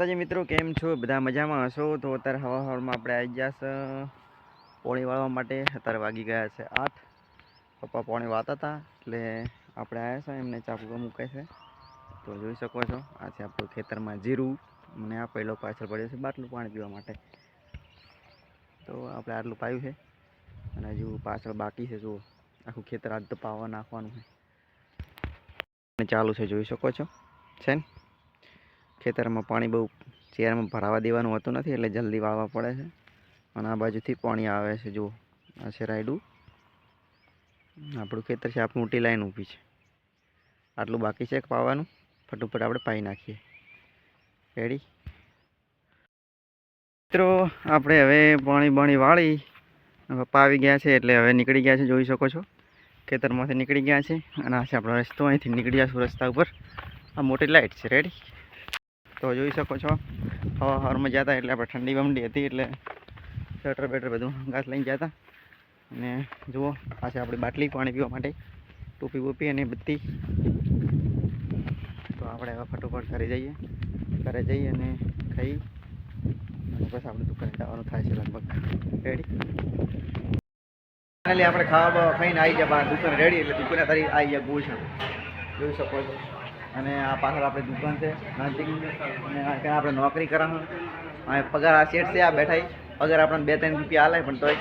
માતાજી મિત્રો, કેમ છો? બધા મજામાં હશો? તો અત્યારે હવા હવામાં આપણે આવી ગયા છે પોણી વાળવા માટે. અત્યારે વાગી ગયા છે આઠ. પપ્પા પોણી વાતા હતા એટલે આપણે આવ્યા છે, એમને ચાપુકો મૂકે છે. તો જોઈ શકો છો, આ છે આપણું ખેતરમાં જીરું. મને આ પહેલો પાછળ પડ્યો છે બાટલું પાણી પીવા માટે. તો આપણે આટલું પાયું છે. અને હજુ પાછળ બાકી છે, જુઓ. આખું ખેતર આજ તો પાવા નાખવાનું છે. ચાલુ છે, જોઈ શકો છો. છે ને? ખેતરમાં પાણી બહુ ચેરમાં ભરાવા દેવાનું હોતું નથી એટલે જલ્દી વાવવા પડે છે. અને આ બાજુથી પાણી આવે છે, જુઓ. આ છે રાયડું. આપણું ખેતર છે, આ મોટી લાઈન ઊભી છે. આટલું બાકી છે પાવાનું ફટોફટ આપણે પાઈ નાખીએ. રેડી મિત્રો, આપણે હવે પાણી બાણી વાળી. પાવી ગયા છે એટલે હવે નીકળી ગયા છે, જોઈ શકો છો. ખેતરમાંથી નીકળી ગયા છે. અને આ છે આપણો રસ્તો. અહીંથી નીકળી જશું રસ્તા ઉપર. આ મોટી લાઇટ છે. રેડી તો જોઈ શકો છો. હવા હવારમાં જતા એટલે આપણે ઠંડી બમડી હતી એટલે સ્વેટર બેટર બધું ઘાસ લઈને જતા. અને જુઓ આ આપણી બાટલી પાણી પીવા માટે ટોપી બોપી અને બધી તો આપણે હવે ફટોફટ ઘરે જઈએ. ઘરે જઈએ અને ખાઈ. અને બસ આપણે દુકાને જવાનું થાય છે લગભગ. રેડી ફાઇનલી આપણે ખાવા ખાઈને આવી ગયા દુકાન રેડી એટલે દુકાને તારી આવી ગયા ભૂષણ જોઈ શકો છો. અને આ પાછળ આપણે દુકાન છે. નજીક અને આપણે નોકરી કરાવું આ પગાર આ શેઠ છે, આ બેઠાઈ પગાર આપણને બે ત્રણ રૂપિયા હાલે પણ તોય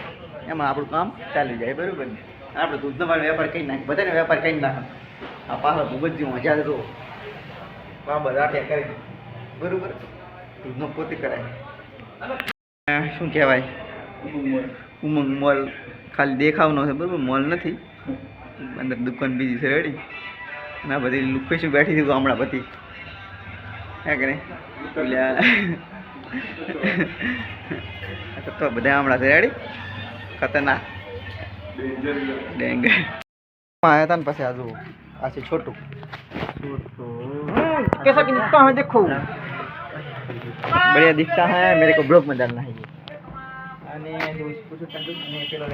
એમાં આપણું કામ ચાલી જાય, બરાબર ને? આપણે દૂધનો પણ વેપાર કરી નાખે બધાને વેપાર કરી નાખે આ પાછળ ભૂગતજી મજા તો આ બધા કરી. બરાબર? દૂધનો પોતે કરાય. શું કહેવાય? ઉમંગ મોલ. ખાલી દેખાવનો છે બરાબર? મોલ નથી. અંદર દુકાન બીજી છે રેડી અને આ બધી લુકેશું બેઠી હતી ગામડા બધી હે કે નહીં પેલા આ તો તો બધા હમણાં છે રેડી ખતરનાક ડેન્ગર આવ્યા હતા ને પછી આજુ આ છે છોટું कैसा कि दिखता है देखो बढ़िया दिखता है मेरे को ब्लॉग में डालना है ये અને જો પૂછું ટંડુ અને પેલો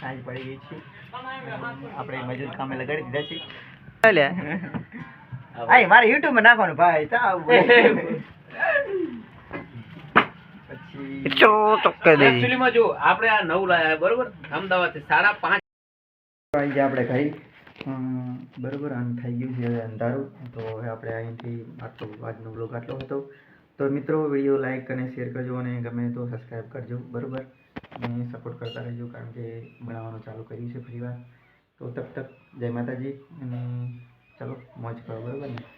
સાંજ પડી ગઈ છે આપણે મજૂર કામે લગાડી દીધા છે આય મારે યુટ્યુબમાં નાખવાનું ભાઈ તા પછી એકચ્યુઅલીમાં જો આપણે આ નવું લાયા બરોબર? પાંચ. આવી ગયા આપણે ઘરે. બરોબર આમ થઈ ગયું છે અંધારું. તો હવે આપણે અહીંથી આટલો આજનો બ્લોગ આટલો હતો. તો મિત્રો વીડિયો લાઇક અને શેર કરજો અને ગમે તો સબસ્ક્રાઈબ કરજો, બરાબર? અને સપોર્ટ કરતા રહેજો, કારણ કે બનાવવાનું ચાલુ કર્યું છે ફરીવાર. તો તબ તક, જય માતાજી, અને ચલો, મોજ કરો, બરાબર ને?